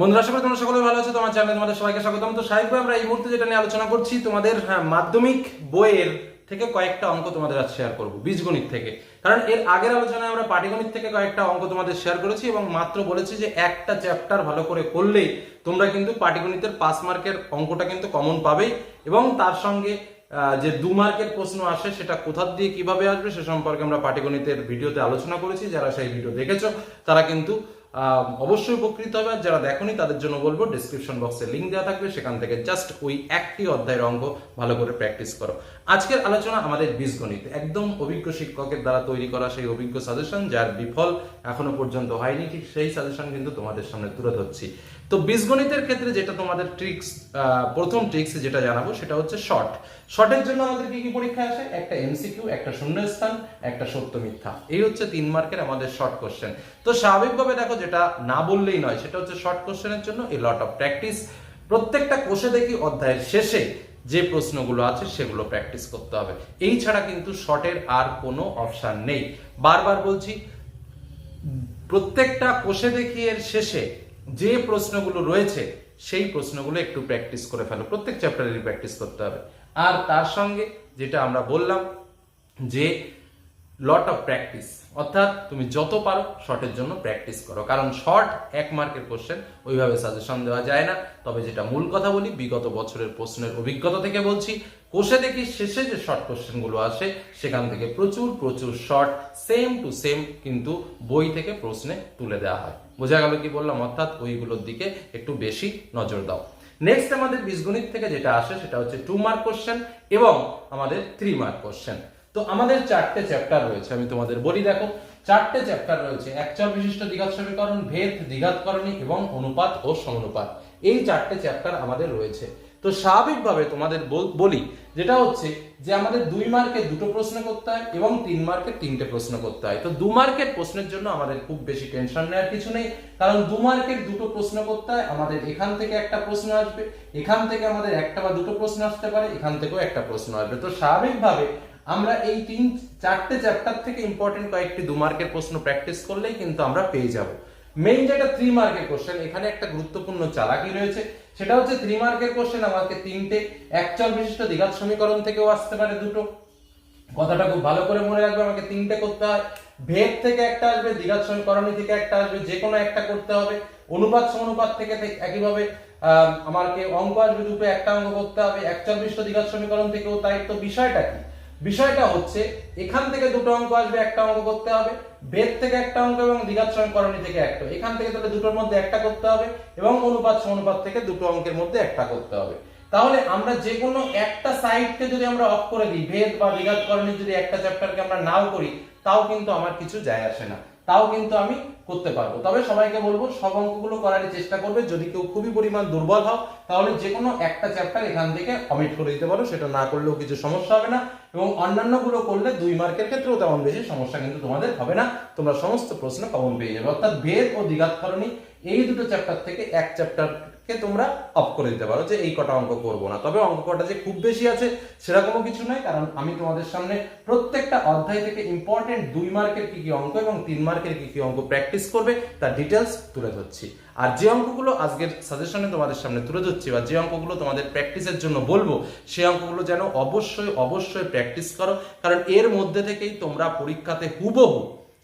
বন্ধুরা করি তোমরা সকলে ভালো আছো। তোমার চ্যানেলে তোমাদের সবাইকে স্বাগতম। তো স্বাভাবিকভাবে আমরা এই মুহূর্তে যেটা নিয়ে আলোচনা করছি তোমাদের হ্যাঁ, মাধ্যমিক বইয়ের থেকে কয়েকটা অঙ্ক তোমাদের আজ শেয়ার করব বীজগণিত থেকে। কারণ এর আগের আলোচনায় আমরা পাটিগণিত থেকে কয়েকটা অঙ্ক তোমাদের শেয়ার করেছি এবং মাত্র বলেছি যে একটা চ্যাপ্টার ভালো করে করলেই তোমরা কিন্তু পাটিগণিতের পাস মার্কের অঙ্কটা কিন্তু কমন পাবেই এবং তার সঙ্গে যে দু মার্কের প্রশ্ন আসে সেটা কোথা দিয়ে কীভাবে আসবে সে সম্পর্কে আমরা পাটিগণিতের ভিডিওতে আলোচনা করেছি। যারা সেই ভিডিও দেখেছ তারা কিন্তু অবশ্যই উপকৃত হবে। আর যারা দেখনি, তাদের জন্য বলব ডিসক্রিপশন বক্সে লিঙ্ক দেওয়া থাকবে। সেখান থেকে জাস্ট ওই একটি অধ্যায়ের অঙ্গ ভালো করে প্র্যাকটিস করো। আজকের আলোচনা আমাদের বীজগণিত। একদম অভিজ্ঞ শিক্ষকের দ্বারা তৈরি করা সেই অভিজ্ঞ সাজেশন যার বিফল এখনও পর্যন্ত হয়নি। ঠিক সেই সাজেশন কিন্তু তোমাদের সামনে তুলে ধরছি। তো বীজগণিতের ক্ষেত্রে যেটা তোমাদের ট্রিক্স প্রথম ট্রিক্স যেটা জানাব সেটা হচ্ছে শর্ট শর্টের জন্য আমাদের কি কি পরীক্ষা আসে? একটা এমসিকিউ একটা শূন্যস্থান, একটা সত্য মিথ্যা। এই হচ্ছে তিন মার্কের আমাদের শর্ট কোশ্চেন তো স্বাভাবিকভাবে দেখো যেটা না বললেই নয়, সেটা হচ্ছে শর্ট কোশ্চেনের জন্য এ লট অফ প্র্যাকটিস প্রত্যেকটা কোষে দেখি অধ্যায়ের শেষে যে প্রশ্নগুলো আছে সেগুলো প্র্যাকটিস করতে হবে। এই ছাড়া কিন্তু শর্টের আর কোনো অপশান নেই। বারবার বলছি, প্রত্যেকটা কোষে দেখি এর শেষে যে প্রশ্নগুলো রয়েছে, সেই প্রশ্নগুলো একটু প্র্যাকটিস করে ফেলো। প্রত্যেক চ্যাপ্টারেরই প্র্যাকটিস করতে হবে। আর তার সঙ্গে যেটা আমরা বললাম যে লট অফ প্র্যাকটিস অর্থাৎ তুমি যত পারো শর্টের জন্য প্র্যাকটিস করো। কারণ শর্ট এক মার্কের কোশ্চেন ওইভাবে সাজেশন দেওয়া যায় না। তবে যেটা মূল কথা বলি, বিগত বছরের প্রশ্নের অভিজ্ঞতা থেকে বলছি। কোষে দেখি শেষে যে শর্ট কোশ্চেনগুলো আসে, সেখান থেকে প্রচুর প্রচুর শর্ট সেম টু সেম কিন্তু বই থেকে প্রশ্নে তুলে দেওয়া হয়। বোঝা গেল কি বললাম? অর্থাৎ ওইগুলোর দিকে একটু বেশি নজর দাও। নেক্সট আমাদের বীজগণিত থেকে যেটা আসে, সেটা হচ্ছে টু মার্ক কোশ্চেন এবং আমাদের থ্রি মার্ক কোশ্চেন তো আমাদের চারটে চ্যাপ্টার রয়েছে, আমি তোমাদের বলি দেখো। চারটে চ্যাপ্টার রয়েছে একচল বিশিষ্ট দ্বিঘাত সমীকরণ ভেদ, দ্বিঘাতকরণী এবং অনুপাত ও সমানুপাত। এই চারটে চ্যাপ্টার আমাদের রয়েছে। তো স্বাভাবিকভাবে তোমাদের বল- যেটা হচ্ছে যে আমাদের দুই মার্কের দুটো প্রশ্ন করতে হয় এবং তিন মার্কের তিনটে প্রশ্ন করতে হয়। তো দু মার্কের প্রশ্নের জন্য আমাদের খুব বেশি টেনশন নেওয়ার কিছু নেই, কারণ দু মার্কের দুটো প্রশ্ন করতে হয়, আমাদের এখান থেকে একটা প্রশ্ন আসবে, এখান থেকে আমাদের একটা বা দুটো প্রশ্ন আসতে পারে, এখান থেকেও একটা প্রশ্ন আসবে। তো স্বাভাবিকভাবে আমরা এই তিন, চারটে চ্যাপ্টার থেকে ইম্পর্টেন্ট কয়েকটি দু মার্কের প্রশ্ন প্র্যাকটিস করলেই কিন্তু আমরা পেয়ে যাব। মেইন যেটা থ্রি মার্কের কোশ্চেন এখানে একটা গুরুত্বপূর্ণ চালাকি রয়েছে সেটা হচ্ছে থ্রি মার্কের কোশ্চেন আমাকে তিনটে একচল বিশিষ্ট দ্বিঘাত সমীকরণ থেকেও আসতে পারে দুটো। কথাটা খুব ভালো করে মনে রাখবে, আমাকে তিনটে করতে হয়। ভেদ থেকে একটা আসবে, দ্বিঘাত সমীকরণী থেকে একটা আসবে যে কোনো একটা করতে হবে। অনুপাত সমানুপাত থেকে একইভাবে আমাকে অঙ্ক আসবে দুটো, একটা অঙ্ক করতে হবে। একচল বিশিষ্ট দ্বিঘাত সমীকরণ থেকেও তাই। তো বিষয়টা কি? বিষয়টা হচ্ছে, এখান থেকে দুটো অঙ্ক আসবে, একটা অঙ্ক করতে হবে, বেদ থেকে একটা অঙ্ক এবং দ্বিঘাত সমীকরণী থেকে একটা। এখান থেকে তাহলে দুটোর মধ্যে একটা করতে হবে এবং অনুপাত সমানুপাত থেকে দুটো অঙ্কের মধ্যে একটা করতে হবে। তাহলে আমরা যে কোনো একটা সাইডকে যদি আমরা অফ করে দিই ভেদ বা বিঘাতকরণের যদি একটা চ্যাপ্টারকে আমরা নাও করি, তাও কিন্তু আমার কিছু যায় আসে না। তাও কিন্তু আমি করতে পারব। তবে সবাইকে বলব, সব অঙ্কগুলো করার চেষ্টা করবে। যদি কেউ খুবই পরিমাণ দুর্বল হও, তাহলে যে কোনো একটা চ্যাপ্টার এখান থেকে অমিট করে দিতে পারো। সেটা না করলেও কিছু সমস্যা হবে না। এবং অন্যান্যগুলো করলে দুই মার্কের ক্ষেত্রেও তেমন বেশি সমস্যা কিন্তু তোমাদের হবে না। তোমরা সমস্ত প্রশ্ন কমন পেয়ে যাবে। অর্থাৎ বেদ ও দ্বিঘাতকরণী এই দুটো চ্যাপ্টার থেকে এক চ্যাপ্টারকে তোমরা অফ করে দিতে পারো যে এই কটা অঙ্ক করব না। তবে অঙ্ক কটা যে খুব বেশি আছে সেরকমও কিছু নয়, কারণ আমি তোমাদের সামনে প্রত্যেকটা অধ্যায় থেকে ইম্পর্টেন্ট দুই মার্কের কি কি অঙ্ক এবং তিন মার্কের কি কি অঙ্ক প্র্যাকটিস করবে, তার ডিটেলস তুলে ধরছি। আর যে অঙ্কগুলো আজকের সাজেশনে তোমাদের সামনে তুলে ধরছি বা যে অঙ্কগুলো তোমাদের প্র্যাকটিসের জন্য বলব, সেই অঙ্কগুলো যেন অবশ্যই অবশ্যই প্র্যাকটিস করো, কারণ এর মধ্যে থেকেই তোমরা পরীক্ষাতে হুবহু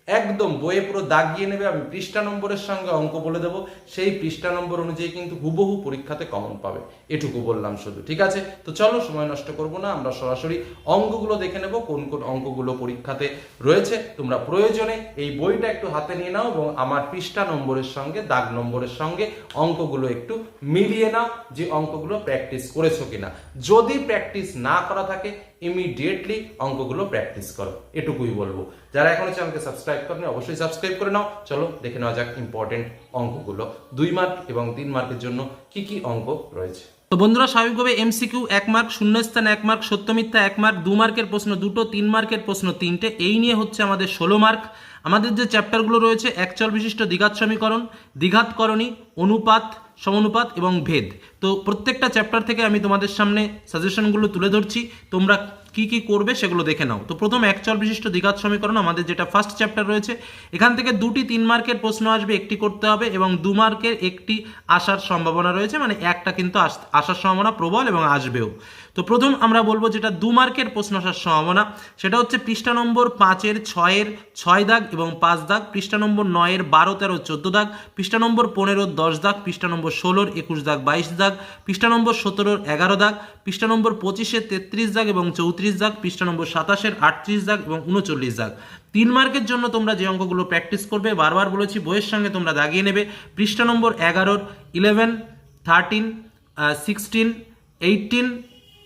একদম বইয়ে পুরো দাগিয়ে নেবে। আমি পৃষ্ঠা নম্বরের সঙ্গে অঙ্ক বলে দেবো। সেই পৃষ্ঠা নম্বর অনুযায়ী কিন্তু হুবহু পরীক্ষাতে কমন পাবে। এটুকু বললাম শুধু, ঠিক আছে? তো চলো, সময় নষ্ট করব না। আমরা সরাসরি অঙ্কগুলো দেখে নেব, কোন কোন অঙ্কগুলো পরীক্ষাতে রয়েছে। তোমরা প্রয়োজনে এই বইটা একটু হাতে নিয়ে নাও এবং আমার পৃষ্ঠা নম্বরের সঙ্গে, দাগ নম্বরের সঙ্গে অঙ্কগুলো একটু মিলিয়ে নাও যে অঙ্কগুলো প্র্যাকটিস করেছ কিনা। যদি প্র্যাকটিস না করা থাকে ইমিডিয়েটলি অঙ্কগুলো প্র্যাকটিস করো। এটুকুই বলব। যারা এখনও চ্যানেলকে সাবস্ক্রাইব করেনি অবশ্যই সাবস্ক্রাইব করে নাও। চলো, দেখে নেওয়া যাক ইম্পর্টেন্ট অঙ্কগুলো। দুই মার্ক এবং তিন মার্কের জন্য কি কি অঙ্ক রয়েছে? তো বন্ধুরা, স্বাভাবিকভাবে এমসিকিউ এক মার্ক শূন্যস্থান এক মার্ক সত্য মিথ্যা এক মার্ক দু মার্কের প্রশ্ন দুটো, তিন মার্কের প্রশ্ন তিনটে। এই নিয়ে হচ্ছে আমাদের ষোলো মার্ক আমাদের যে চ্যাপ্টারগুলো রয়েছে একচল বিশিষ্ট দ্বিঘাত সমীকরণ দ্বিঘাতকরণী অনুপাত সমানুপাত এবং ভেদ। তো প্রত্যেকটা চ্যাপ্টার থেকে আমি তোমাদের সামনে সাজেশনগুলো তুলে ধরছি। তোমরা কি কি করবে সেগুলো দেখে নাও। তো প্রথম একচল বিশিষ্ট দ্বিঘাত সমীকরণ, আমাদের যেটা ফার্স্ট চ্যাপ্টার রয়েছে, এখান থেকে দুটি তিন মার্কের প্রশ্ন আসবে, একটি করতে হবে এবং দু মার্কের একটি আসার সম্ভাবনা রয়েছে মানে একটা কিন্তু আস- আসার সম্ভাবনা প্রবল এবং আসবেও। তো প্রথম আমরা বলব যেটা দু মার্কের প্রশ্ন আসার সম্ভাবনা, সেটা হচ্ছে পৃষ্ঠা নম্বর পাঁচের ছয়ের ছয় দাগ এবং পাঁচ দাগ, পৃষ্ঠা নম্বর নয়ের বারো, তেরো, চোদ্দ দাগ, পৃষ্ঠা নম্বর পনেরোর দশ দাগ, পৃষ্ঠা নম্বর ষোলোর একুশ দাগ, বাইশ দাগ, পৃষ্ঠা নম্বর সতেরোর এগারো দাগ, পৃষ্ঠা নম্বর পঁচিশের তেত্রিশ দাগ এবং চৌত্রিশ দাগ, পৃষ্ঠা নম্বর সাতাশের আটত্রিশ দাগ এবং উনচল্লিশ দাগ। তিন মার্কের জন্য তোমরা যে অঙ্কগুলো প্র্যাকটিস করবে, বারবার বলেছি, বইয়ের সঙ্গে তোমরা দাগিয়ে নেবে। পৃষ্ঠা নম্বর এগারোর eleven, thirteen sixteen, eighteen,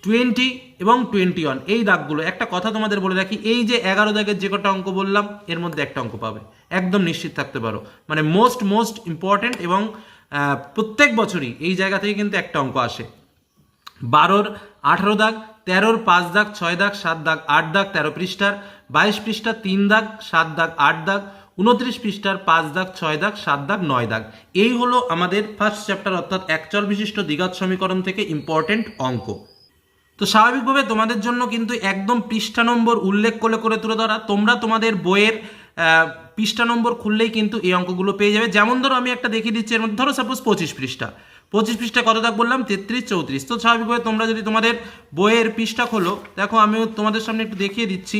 twenty এবং টোয়েন্টি ওয়ান। এই দাগগুলো, একটা কথা তোমাদের বলে রাখি, এই যে এগারো দাগের যে কটা অঙ্ক বললাম, এর মধ্যে একটা অঙ্ক পাবে। একদম নিশ্চিত থাকতে পারো। মানে মোস্ট মোস্ট ইম্পর্ট্যান্ট এবং প্রত্যেক বছরই এই জায়গা থেকে কিন্তু একটা অঙ্ক আসে। বারোর আঠারো দাগ, তেরোর পাঁচ দাগ, ছয় দাগ, সাত দাগ, আট দাগ, তেরো পৃষ্ঠার, বাইশ পৃষ্ঠা তিন দাগ, সাত দাগ, আট দাগ, উনত্রিশ পৃষ্ঠার পাঁচ দাগ, ছয় দাগ, সাত দাগ, নয় দাগ। এই হলো আমাদের ফার্স্ট চ্যাপ্টার অর্থাৎ একচল বিশিষ্ট দ্বিঘাত সমীকরণ থেকে ইম্পর্টেন্ট অঙ্ক। তো স্বাভাবিকভাবে তোমাদের জন্য কিন্তু একদম পৃষ্ঠা নম্বর উল্লেখ করে করে তুলে ধরা। তোমরা তোমাদের বইয়ের পৃষ্ঠা নম্বর খুললেই কিন্তু এই অঙ্কগুলো পেয়ে যাবে। যেমন ধরো আমি একটা দেখিয়ে দিচ্ছি, এর মধ্যে ধরো সাপোজ পঁচিশ পৃষ্ঠা। পঁচিশ পৃষ্ঠা কত দাগ বললাম? তেত্রিশ, চৌত্রিশ। তো স্বাভাবিকভাবে তোমরা যদি তোমাদের বইয়ের পৃষ্ঠা খোলো, দেখো আমিও তোমাদের সামনে একটু দেখিয়ে দিচ্ছি।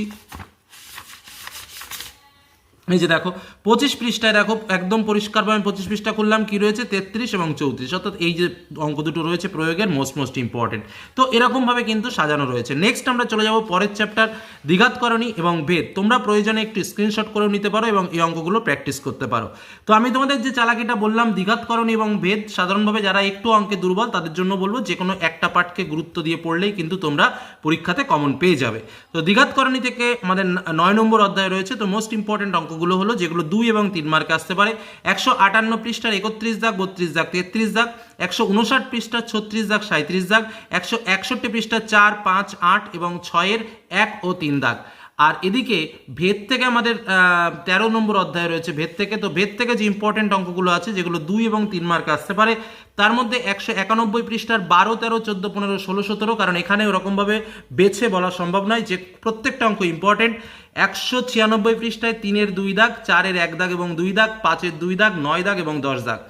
এই যে দেখো, পঁচিশ পৃষ্ঠায় দেখো, একদম পরিষ্কারভাবে পঁচিশ পৃষ্ঠা করলাম কি রয়েছে? তেত্রিশ এবং চৌত্রিশ। অর্থাৎ এই যে অঙ্ক দুটো রয়েছে, প্রয়োগের মোস্ট মোস্ট ইম্পর্টেন্ট তো এরকমভাবে কিন্তু সাজানো রয়েছে। নেক্সট আমরা চলে যাব পরের চ্যাপ্টার দ্বিঘাতকরণী এবং ভেদ। তোমরা প্রয়োজনে একটি স্ক্রিনশট করেও নিতে পারো এবং এই অঙ্কগুলো প্র্যাকটিস করতে পারো। তো আমি তোমাদের যে চালাকিটা বললাম, দ্বিঘাতকরণী এবং ভেদ, সাধারণভাবে যারা একটু অঙ্কে দুর্বল, তাদের জন্য বলব যে কোনো একটা পাঠকে গুরুত্ব দিয়ে পড়লেই কিন্তু তোমরা পরীক্ষাতে কমন পেয়ে যাবে। তো দ্বিঘাতকরণী থেকে আমাদের নয় নম্বর অধ্যায় রয়েছে। তো মোস্ট ইম্পর্টেন্ট অঙ্কগুলো হলো, যেগুলো দুই এবং তিন মার্কে আসতে পারে। একশো আটান্ন পৃষ্ঠার একত্রিশ দাগ, বত্রিশ দাগ, তেত্রিশ দাগ। একশো উনষাট পৃষ্ঠার ছত্রিশ দাগ সাঁত্রিশ দাগ। একশো একষট্টি পৃষ্ঠার চার, পাঁচ, আট এবং ছয়ের এক ও তিন দাগ। আর এদিকে ভেদ থেকে আমাদের তেরো নম্বর অধ্যায় রয়েছে ভেদ থেকে। তো ভেদ থেকে যে ইম্পর্টেন্ট অঙ্কগুলো আছে, যেগুলো দুই এবং তিন মার্কে আসতে পারে, তার মধ্যে একশো একানব্বই পৃষ্ঠার বারো, তেরো, চোদ্দ, পনেরো, ষোলো, সতেরো, কারণ এখানে ওরকমভাবে বেছে বলা সম্ভব নয় যে প্রত্যেকটা অঙ্ক ইম্পর্টেন্ট একশো ছিয়ানব্বই পৃষ্ঠায় তিনের দুই দাগ, চারের এক দাগ এবং দুই দাগ, পাঁচের দুই দাগ, নয় দাগ এবং দশ দাগ।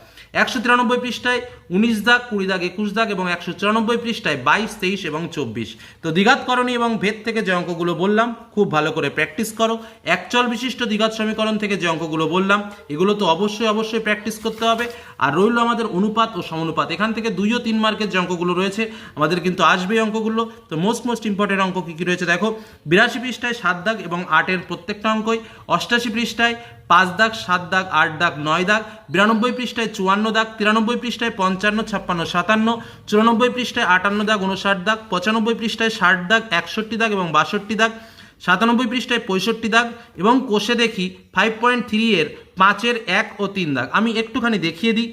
একশো তিরানব্বই পৃষ্ঠায় উনিশ দাগ, কুড়ি দাগ, একুশ দাগ এবং একশো চুরানব্বই পৃষ্ঠায় বাইশ, তেইশ এবং চব্বিশ। তো দ্বিঘাতকরণী এবং ভেদ থেকে যে অঙ্কগুলো বললাম, খুব ভালো করে প্র্যাকটিস করো। একচল বিশিষ্ট দ্বিঘাত সমীকরণ থেকে যে অঙ্কগুলো বললাম, এগুলো তো অবশ্যই অবশ্যই প্র্যাকটিস করতে হবে। আর রইল আমাদের অনুপাত ও সমানুপাত। এখান থেকে দুই ও তিন মার্কের যে অঙ্কগুলো রয়েছে, আমাদের কিন্তু আসবে অঙ্কগুলো। তো মোস্ট মোস্ট ইম্পর্টেন্ট অঙ্ক কী কী রয়েছে দেখো? বিরাশি পৃষ্ঠায় সাত দাগ এবং আটের প্রত্যেকটা অঙ্কই। অষ্টাশি পৃষ্ঠায় পাঁচ দাগ, সাত দাগ, আট দাগ, নয় দাগ, বিরানব্বই পৃষ্ঠায় চুয়ান্ন দাগ, তিরানব্বই পৃষ্ঠায় পঞ্চান্ন, ছাপ্পান্ন, সাতান্ন, চুরানব্বই পৃষ্ঠায় আটান্ন দাগ উনষাট দাগ, পঁচানব্বই পৃষ্ঠায় ষাট দাগ, একষট্টি দাগ এবং বাষট্টি দাগ, সাতানব্বই পৃষ্ঠায় পঁয়ষট্টি দাগ এবং কোষে দেখি ফাইভ পয়েন্ট থ্রি এর পাঁচের এক ও তিন দাগ। আমি একটুখানি দেখিয়ে দিই।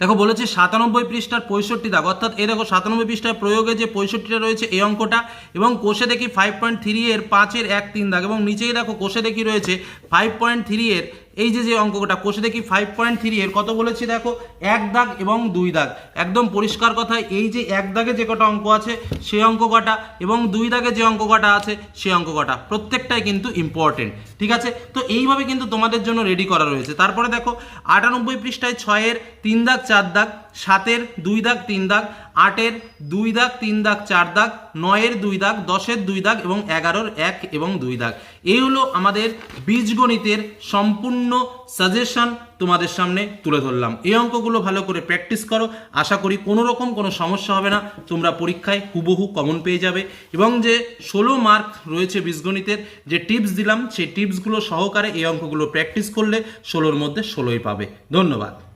দেখো, বলেছে সাতানব্বই পৃষ্ঠার পঁয়ষট্টি দাগ। অর্থাৎ এই দেখো, সাতানব্বই পৃষ্ঠার প্রয়োগে যে পঁয়ষট্টিটা রয়েছে এই অঙ্কটা, এবং কোষে দেখি ফাইভ পয়েন্ট থ্রি এর পাঁচের এক তিন দাগ, এবং নিচেই দেখো, কোষে দেখি রয়েছে ফাইভ পয়েন্ট থ্রি এর এই যে যে অঙ্কটা, কোষে দেখি ফাইভ পয়েন্ট থ্রি এর কত বলেছি দেখো? এক দাগ এবং দুই দাগ। একদম পরিষ্কার কথা, এই যে এক দাগে যে কটা অঙ্ক আছে, সে অঙ্ক কটা এবং দুই দাগে যে অঙ্ক কটা আছে, সে অঙ্ক কটা। প্রত্যেকটাই কিন্তু ইম্পর্টেন্ট ঠিক আছে? তো এইভাবে কিন্তু তোমাদের জন্য রেডি করা রয়েছে। তারপরে দেখো, আটানব্বই পৃষ্ঠায় ছয়ের তিন দাগ, চার দাগ, সাতের দুই দাগ, তিন দাগ আটের দুই দাগ, তিন দাগ, চার দাগ, নয়ের দুই দাগ, দশের দুই দাগ এবং এগারোর এক এবং দুই দাগ। এই হলো আমাদের বীজগণিতের সম্পূর্ণ সাজেশন তোমাদের সামনে তুলে ধরলাম। এই অঙ্কগুলো ভালো করে প্র্যাকটিস করো। আশা করি কোনো রকম কোনো সমস্যা হবে না। তোমরা পরীক্ষায় হুবহু কমন পেয়ে যাবে। এবং যে ষোলো মার্ক রয়েছে বীজগণিতের, যে টিপস দিলাম, সেই টিপসগুলো সহকারে এই অঙ্কগুলো প্র্যাকটিস করলে ষোলোর মধ্যে ষোলোই পাবে। ধন্যবাদ।